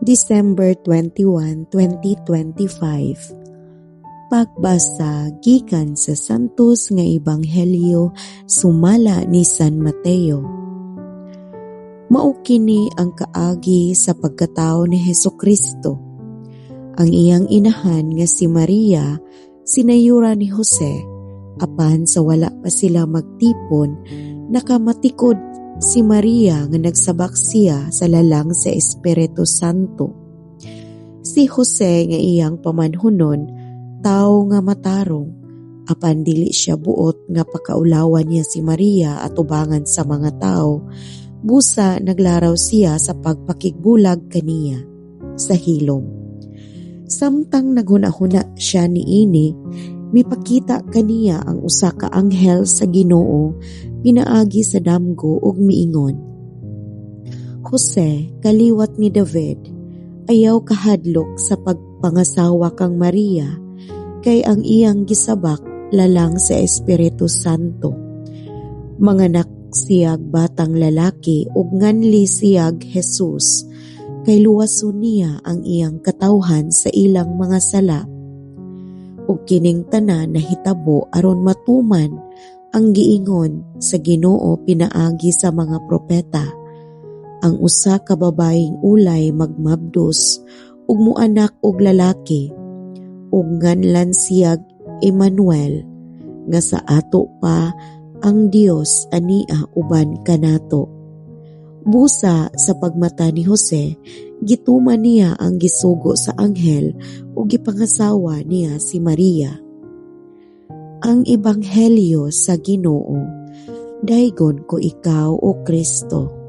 December 21, 2025 Pagbasa gikan sa Santos nga Ebanghelyo sumala ni San Mateo. Mao kini ang kaagi sa pagkatao ni Heso Kristo. Ang iyang inahan nga si Maria sinayura ni Jose apan sa wala pa sila magtipon nakamatikod si Maria nga nagsabak siya sa lalang sa Espiritu Santo. Si Jose nga iyang pamanhunon tao nga matarong, apan dili siya buot nga pakaulawan niya si Maria at ubangan sa mga tao, busa naglaraw siya sa pagpakigbulag kaniya sa hilom. Samtang naghunahuna siya ni ini, mipakita kaniya ang usa ka anghel sa Ginoo pinaagi sa damgo ug miingon. Jose, kaliwat ni David, ayaw kahadlok sa pagpangasawa kang Maria kay ang iyang gisabak lalang sa Espiritu Santo. Manganak siyag batang lalaki ug nganli siyag Jesus kay luwason niya ang iyang katawhan sa ilang mga sala. Ug kining tanan na hitabo aron matuman ang giingon sa Ginoo pinaagi sa mga propeta. Ang usa ka babaeng ulay magmabdos ug muanak og lalaki ug nganlan siyag Emmanuel nga sa ato pa ang Dios ania uban kanato. Busa sa pagmata ni Jose, gituman niya ang gisugo sa anghel o gipangasawa niya si Maria. Ang Ebanghelyo sa Ginoo, daygon ko ikaw o Kristo.